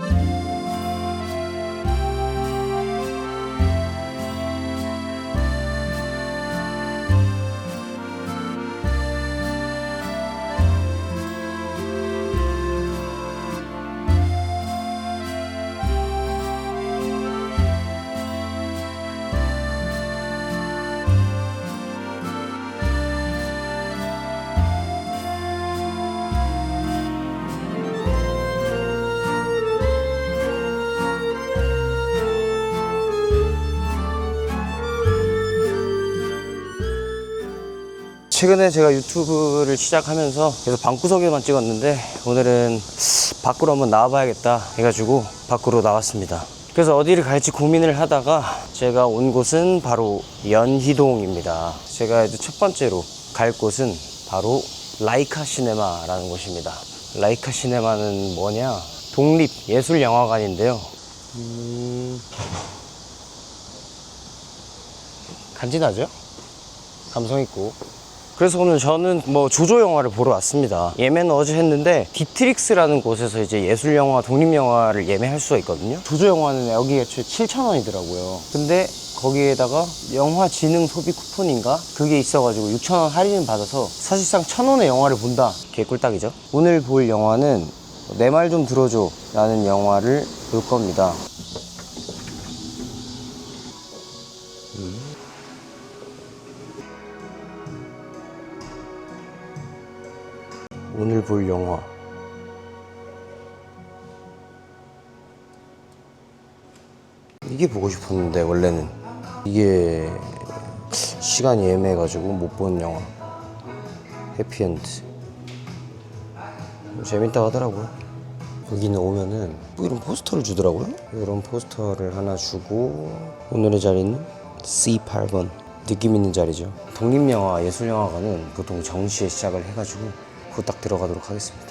Bye. 최근에 제가 유튜브를 시작하면서 계속 방구석에만 찍었는데 오늘은 밖으로 한번 나와봐야겠다 해가지고 밖으로 나왔습니다. 그래서 어디를 갈지 고민을 하다가 제가 온 곳은 바로 연희동입니다. 제가 이제 첫 번째로 갈 곳은 바로 라이카 시네마라는 곳입니다. 라이카 시네마는 뭐냐? 독립 예술 영화관인데요. 음... 간지나죠? 감성 있고 그래서 오늘 저는 뭐 조조 영화를 보러 왔습니다. 예매는 어제 했는데 디트릭스라는 곳에서 이제 예술 영화, 독립 영화를 예매할 수가 있거든요. 조조 영화는 여기가 7,000원이더라고요. 근데 거기에다가 영화 지능 소비 쿠폰인가 그게 있어가지고 6,000원 할인 받아서 사실상 1,000원의 영화를 본다. 개꿀딱이죠. 오늘 볼 영화는 내 말 좀 들어줘 라는 영화를 볼 겁니다. 오늘 볼 영화 이게 보고 싶었는데 원래는. 이게 시간이 애매해가지고 못 본 영화. 해피엔드. 재밌다고 하더라고요. 여기는 오면은 또 이런 포스터를 주더라고요. 이런 포스터를 하나 주고 오늘의 자리는 C8번. 느낌 있는 자리죠. 독립영화 예술영화관은 보통 정시에 시작을 해가지고 후딱 들어가도록 하겠습니다.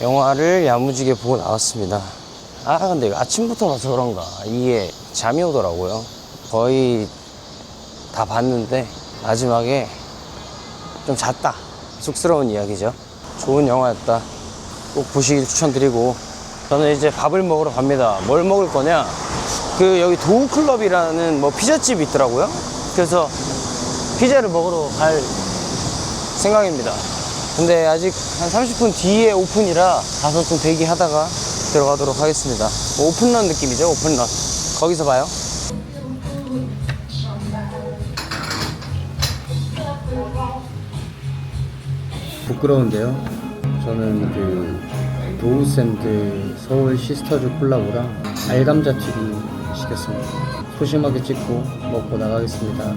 영화를 야무지게 보고 나왔습니다. 아 근데 아침부터 봐서 그런가 이게 잠이 오더라고요. 거의 다 봤는데 마지막에 좀 잤다. 쑥스러운 이야기죠. 좋은 영화였다. 꼭 보시길 추천드리고 저는 이제 밥을 먹으러 갑니다. 뭘 먹을 거냐? 그 여기 도우클럽이라는 뭐 피자집이 있더라고요. 그래서 피자를 먹으러 갈 생각입니다. 근데 아직 한 30분 뒤에 오픈이라 가서 좀 대기하다가 들어가도록 하겠습니다. 뭐 오픈런 느낌이죠, 오픈런. 거기서 봐요. 부끄러운데요. 저는 그 도우샌드 서울 시스터즈 콜라보랑 알감자 튀김 시켰습니다. 소심하게 찍고 먹고 나가겠습니다.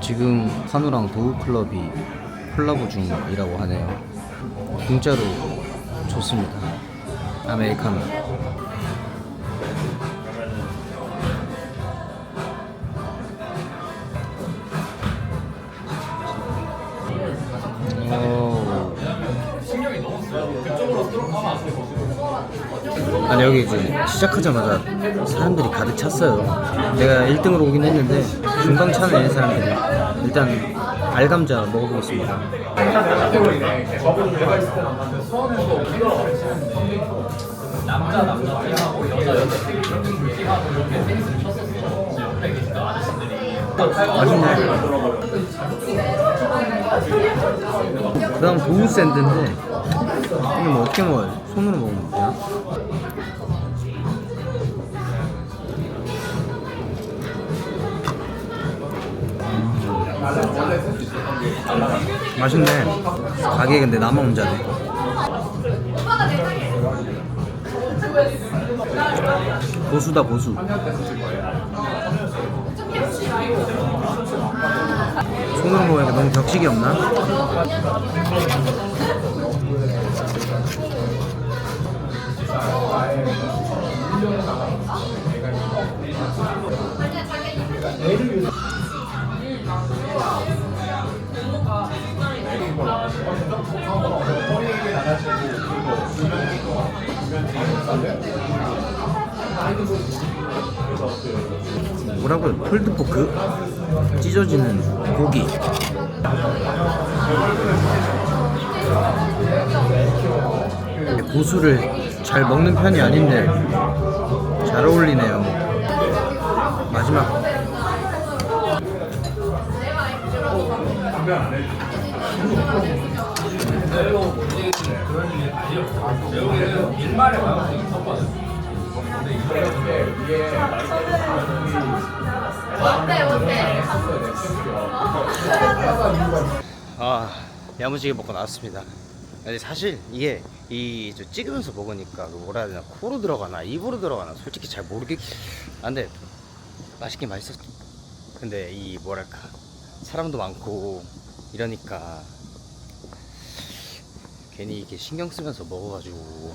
지금 한우랑 도우클럽이 콜라보 중이라고 하네요. 공짜로 좋습니다. 아메리카노. 오. 아니 여기 이제 시작하자마자 사람들이 가득 찼어요. 내가 1등으로 오긴 했는데 금방 차네 사람들이. 일단 알감자 먹어보겠습니다. 맛있네. 그 다음 도우 샌드인데 이게 뭐 어떻게 먹어요? 손으로 먹으면 돼요? 맛있네. 가게 근데 나만 혼자네. 고수다 고수. 손으로 먹으니까 너무 격식이 없나? 뭐라고요? 폴드포크? 찢어지는 고기 고수를 잘 먹는 편이 아닌데 잘 어울리네요. 마지막 아 야무지게 먹고 나왔습니다 근데 사실 이게 이저 찍으면서 먹으니까 그 뭐라 해야 되나 코로 들어가나 입으로 들어가나 솔직히 잘 모르겠 아 근데 맛있긴 맛있었죠 근데 이 뭐랄까 사람도 많고 이러니까 괜히 이게 신경 쓰면서 먹어가지고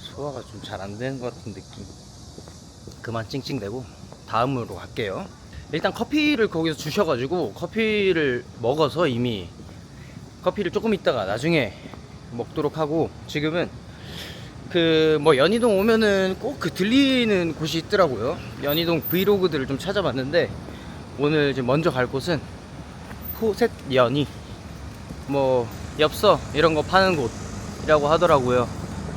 소화가 좀 잘 안 되는 것 같은 느낌. 그만 찡찡대고 다음으로 갈게요. 일단 커피를 거기서 주셔가지고 커피를 먹어서 이미 커피를 조금 있다가 나중에 먹도록 하고 지금은 그 뭐 연희동 오면은 꼭 그 들리는 곳이 있더라고요. 연희동 브이로그들을 좀 찾아봤는데 오늘 이제 먼저 갈 곳은 포셋 연희. 뭐 엽서 이런 거 파는 곳이라고 하더라고요.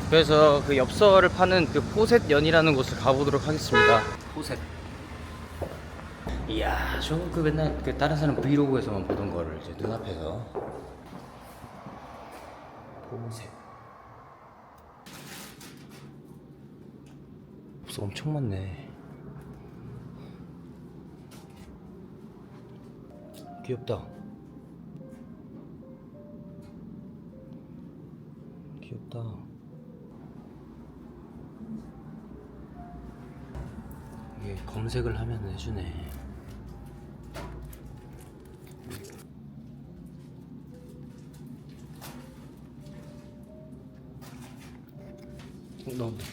그래서 그 엽서를 파는 그 포셋 연이라는 곳을 가보도록 하겠습니다. 포셋. 이야 저거 그 맨날 그 다른 사람 브이로그에서만 보던 거를 이제 눈앞에서 포셋 없어 엄청 많네. 귀엽다. 귀엽다. 이게 검색을 하면 해주네 나온다.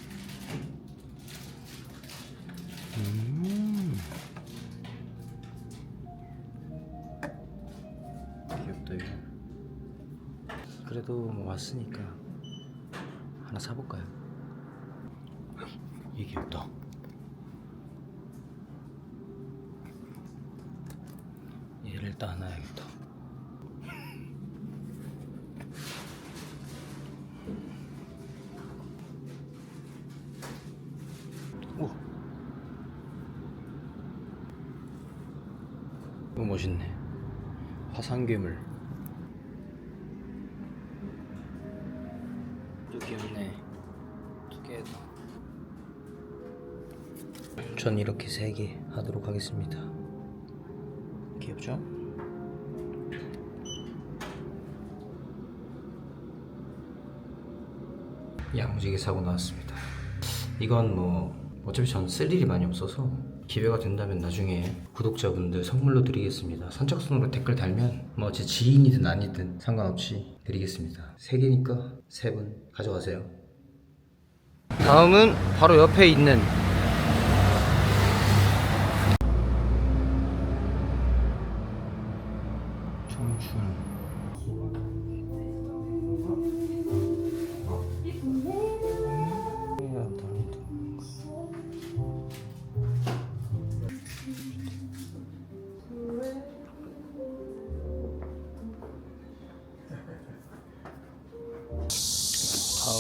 음. 귀엽다 이거. 그래도 뭐 왔으니까 하나 사볼까요? 이게 귀엽다. 얘를 일단 하나 해야겠다 우와 이거 멋있네. 화산괴물. 또 귀엽네. 두 개다 전 이렇게 세 개 하도록 하겠습니다. 귀엽죠? 야무지게 사고 나왔습니다. 이건 뭐 어차피 전 쓸 일이 많이 없어서 기회가 된다면 나중에 구독자분들 선물로 드리겠습니다. 선착순으로 댓글 달면 뭐 제 지인이든 아니든 상관없이 드리겠습니다. 세 개니까 세분 가져가세요. 다음은 바로 옆에 있는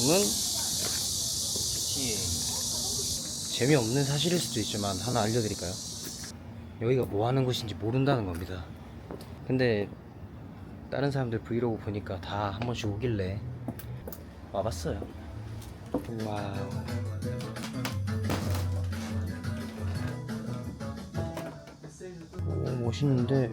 GTA. 재미없는 사실일 수도 있지만 하나 알려드릴까요? 여기가 뭐 하는 곳인지 모른다는 겁니다. 근데 다른 사람들 브이로그 보니까 다 한 번씩 오길래 와봤어요. 와우. 오 멋있는데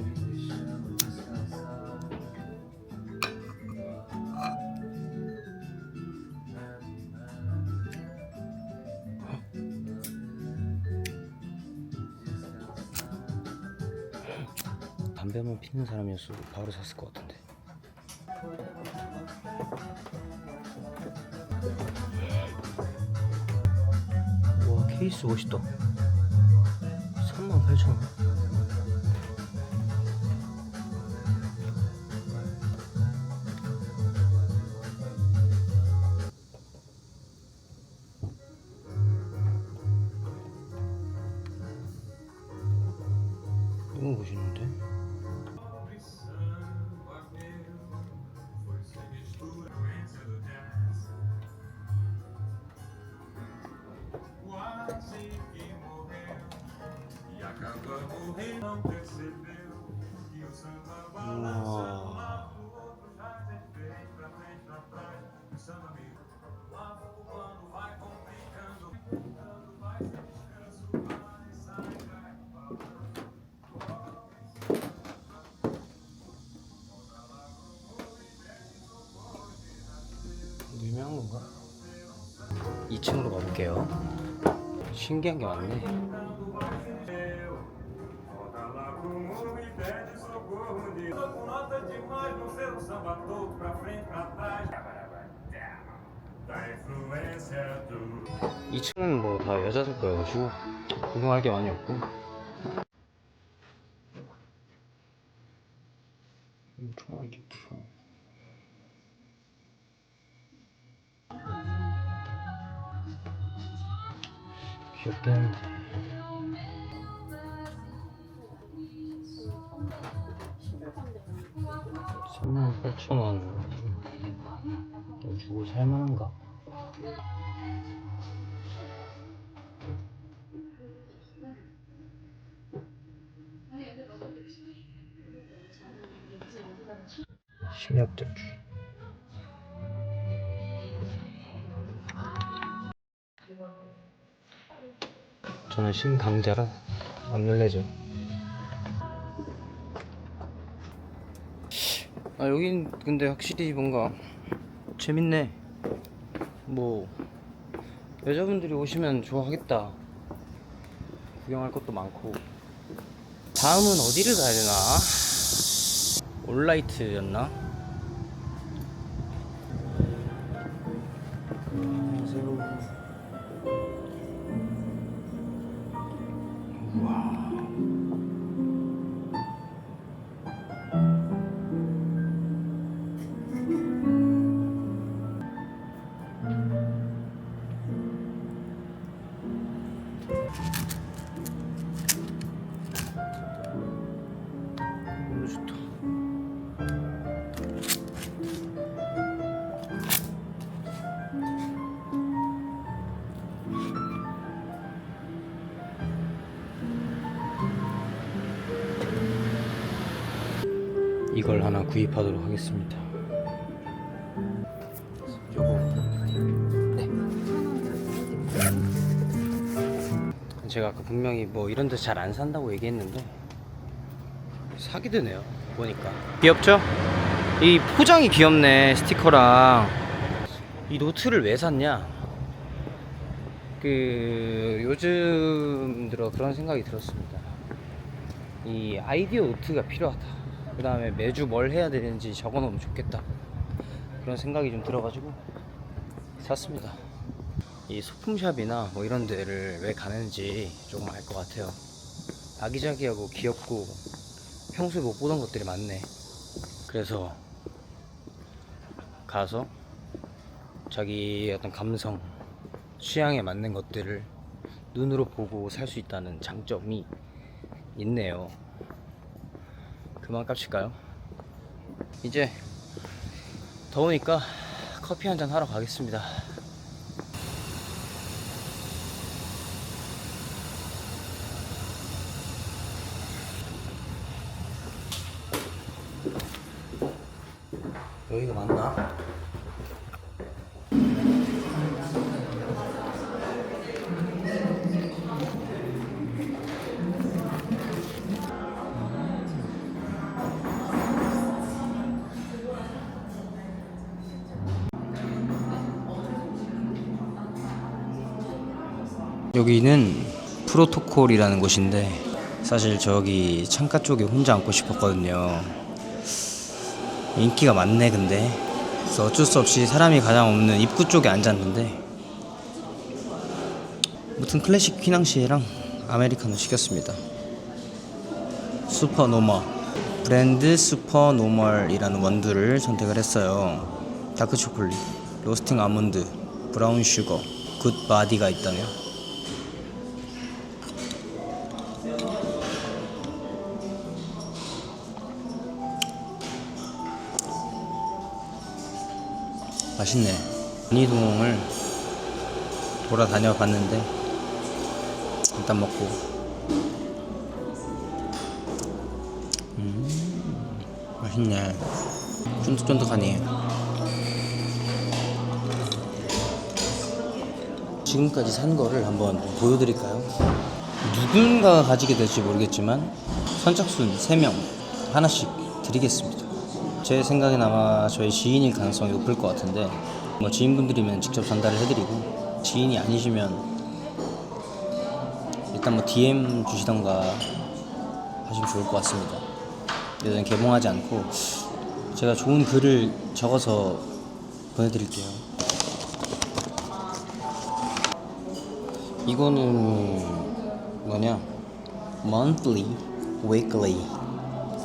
담배만 피는 사람이었어 바로 샀을 것 같은데. 와 케이스 멋있다. 38,000원? 너무 멋있는데? 와. 유명한 건가? 2층으로 가볼게요. 신기한 게 많네. 가지고 구경할 게 많이 없고. 엄청 예쁘다 귀엽긴 한데 38,000원. 주고 살만한가? 심약들 저는 신강자라 안 놀래죠. 아 여긴 근데 확실히 뭔가 재밌네. 뭐 여자분들이 오시면 좋아하겠다. 구경할 것도 많고. 다음은 어디를 가야 되나? 올라이트였나? 우 이걸 하나 구입하도록 하겠습니다. 네. 제가 아까 분명히 뭐 이런 데서 잘안 산다고 얘기했는데 사게 되네요. 보니까 귀엽죠? 이 포장이 귀엽네 스티커랑 이 노트를 왜 샀냐? 그 요즘 들어 그런 생각이 들었습니다. 이 아이디어 노트가 필요하다. 그 다음에 매주 뭘 해야 되는지 적어 놓으면 좋겠다. 그런 생각이 좀 들어가지고 샀습니다. 이 소품샵이나 뭐 이런 데를 왜 가는지 조금 알 것 같아요. 아기자기하고 귀엽고 평소에 못 보던 것들이 많네. 그래서 가서 자기 어떤 감성, 취향에 맞는 것들을 눈으로 보고 살 수 있다는 장점이 있네요. 그만 깝칠까요? 이제 더우니까 커피 한 잔 하러 가겠습니다. 여기가 맞나? 여기는 프로토콜이라는 곳인데 사실 저기 창가 쪽에 혼자 앉고 싶었거든요. 인기가 많네 근데 그래서 어쩔 수 없이 사람이 가장 없는 입구 쪽에 앉았는데 무튼 클래식 휘낭시에랑 아메리카노 시켰습니다. 슈퍼노멀 브랜드 슈퍼노멀이라는 원두를 선택을 했어요. 다크 초콜릿, 로스팅 아몬드, 브라운 슈거, 굿 바디가 있다네요. 맛있네. 이동을 돌아다녀 봤는데 일단 먹고 음 맛있네 쫀득쫀득하니 지금까지 산 거를 한번 보여드릴까요? 누군가가 가지게 될지 모르겠지만 선착순 3명 하나씩 드리겠습니다 제 생각엔 아마 저희 지인일 가능성이 높을 것 같은데 뭐 지인분들이면 직접 전달을 해드리고 지인이 아니시면 일단 뭐 DM 주시던가 하시면 좋을 것 같습니다. 일단 개봉하지 않고 제가 좋은 글을 적어서 보내드릴게요. 이거는 뭐냐? monthly, weekly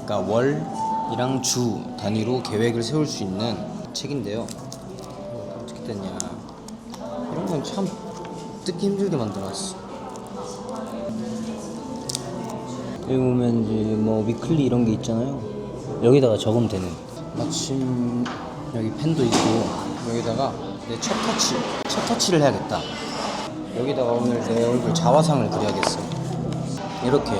그러니까 월 이랑 주 단위로 계획을 세울 수 있는 책인데요. 이거 어떻게 됐냐. 이런 건참 뜯기 힘들게 만들어놨어. 여기 보면 이제 뭐 위클리 이런 게 있잖아요. 여기다가 적으면 되는. 마침 여기 펜도 있고 여기다가 내 첫 터치 첫 터치를 해야겠다. 여기다가 오늘 내 얼굴 자화상을 그려야겠어. 이렇게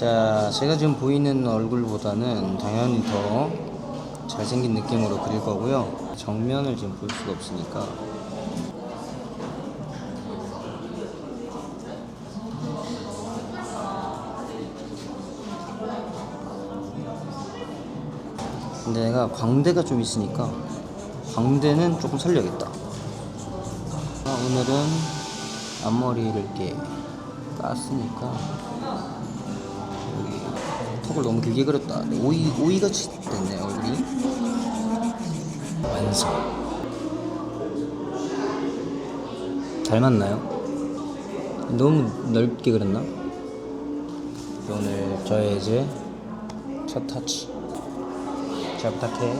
자 제가 지금 보이는 얼굴보다는 당연히 더 잘생긴 느낌으로 그릴 거고요. 정면을 지금 볼 수가 없으니까. 근데 내가 광대가 좀 있으니까 광대는 조금 살려야겠다. 아, 오늘은 앞머리를 이렇게 깠으니까 턱을 너무 길게 그렸다 오이, 오이같이 됐네 얼굴이 완성 잘 맞나요? 너무 넓게 그렸나? 오늘 저의 이제 첫 터치 잘 부탁해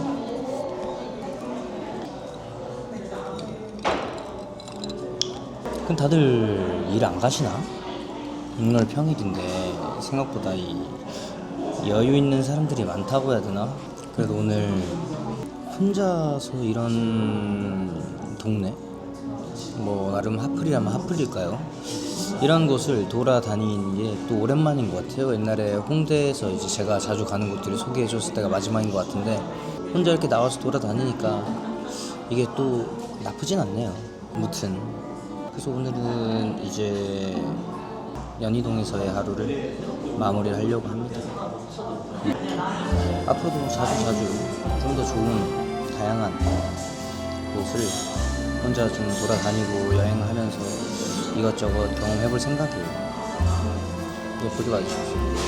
그럼 다들 일 안 가시나? 오늘 평일인데 생각보다 이 여유 있는 사람들이 많다고 해야 되나? 그래도 오늘 혼자서 이런 동네 뭐 나름 핫플이라면 핫플일까요? 이런 곳을 돌아다니는 게 또 오랜만인 것 같아요. 옛날에 홍대에서 이제 제가 자주 가는 곳들을 소개해줬을 때가 마지막인 것 같은데 혼자 이렇게 나와서 돌아다니니까 이게 또 나쁘진 않네요. 아무튼 그래서 오늘은 이제 연희동에서의 하루를 마무리를 하려고 합니다. 앞으로도 자주 자주 좀 더 좋은 다양한 곳을 혼자 좀 돌아다니고 여행하면서 이것저것 경험해볼 생각이에요. 예쁘게 봐주십시오.